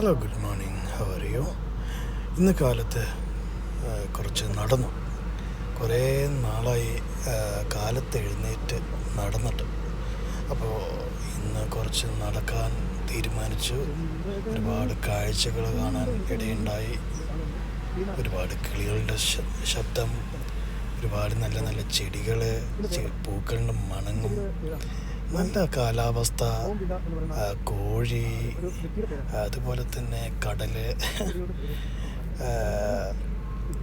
Hello good morning ഹവറിയോ ഇന്ന് കാലത്ത് കുറച്ച് നടന്നു. കുറേ നാളായി കാലത്ത് എഴുന്നേറ്റ് നടന്നിട്ട്. അപ്പോൾ ഇന്ന് കുറച്ച് നടക്കാൻ തീരുമാനിച്ചു. ഒരുപാട് കാഴ്ചകൾ കാണാൻ ഇടയുണ്ടായി. ഒരുപാട് കിളികളുടെ ശബ്ദം. ഒരുപാട് നല്ല നല്ല ചെടികൾ പൂക്കളുടെ മണങ്ങും. നല്ല കാലാവസ്ഥ കോഴി അതുപോലെ തന്നെ കടൽ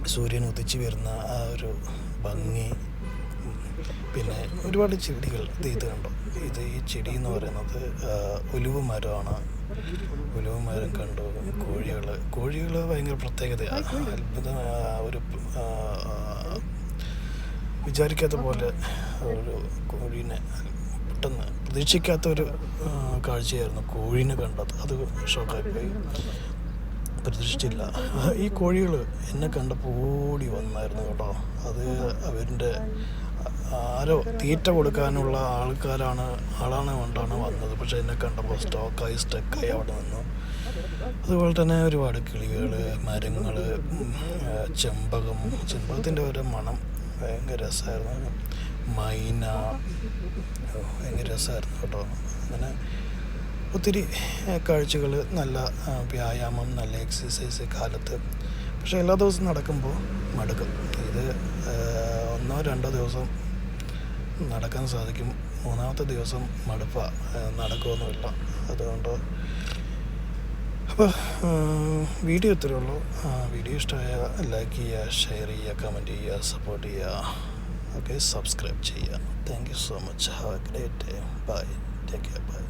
സൂര്യൻ ഉദിച്ചു വരുന്ന ആ ഒരു ഭംഗി പിന്നെ ഒരുപാട് ചെടികൾ ഇത് കണ്ടോ? ഇത് ഈ ചെടി എന്ന് പറയുന്നത് ഉലുവ് മരമാണ്. ഉലുവ് മരം കണ്ടു കോഴികൾ കോഴികൾ ഭയങ്കര പ്രത്യേകത അത്ഭുത ഒരു വിചാരിക്കാത്ത പോലെ ഒരു കോഴീനെ പെട്ടെന്ന് പ്രതീക്ഷിക്കാത്ത ഒരു ആ, കാഴ്ചയായിരുന്നു കോഴീനെ കണ്ടത്. അത് ഷോക്കായിപ്പോയി. പ്രതീക്ഷിച്ചില്ല. ഈ കോഴികൾ എന്നെ കണ്ടപ്പോൾ ഓടി വന്നായിരുന്നു കേട്ടോ. അത് അവരുടെ ആരോ തീറ്റ കൊടുക്കാനുള്ള ആൾക്കാരാണ് ആളാണ് കൊണ്ടാണ് വന്നത്. പക്ഷേ എന്നെ കണ്ടപ്പോൾ സ്റ്റോക്കായി സ്റ്റക്കായി അവിടെ നിന്നു. അതുപോലെ തന്നെ ഒരുപാട് കിളികൾ മരങ്ങൾ ചെമ്പകം ചെമ്പകത്തിന്റെ ഒരു മണം. ഭയങ്കര രസമായിരുന്നു. മൈന രസമായിരുന്നു കേട്ടോ. അങ്ങനെ ഒത്തിരി കാഴ്ചകൾ നല്ല വ്യായാമം നല്ല എക്സസൈസ് കാലത്ത്. പക്ഷേ എല്ലാ ദിവസവും നടക്കുമ്പോൾ മടുക്കും. ഇത് ഒന്നോ രണ്ടോ ദിവസം നടക്കാൻ സാധിക്കും. മൂന്നാമത്തെ ദിവസം മടുപ്പ നടക്കുമൊന്നുമില്ല അതുകൊണ്ട് അപ്പോൾ വീഡിയോ ഇത്രയേ ഉള്ളൂ. വീഡിയോ ഇഷ്ടമായ ലൈക്ക് ചെയ്യുക ഷെയർ ചെയ്യുക കമന്റ് ചെയ്യുക സപ്പോർട്ട് ചെയ്യുക. आगे सब्सक्राइब चाहिए thank you so much have a great day bye take care bye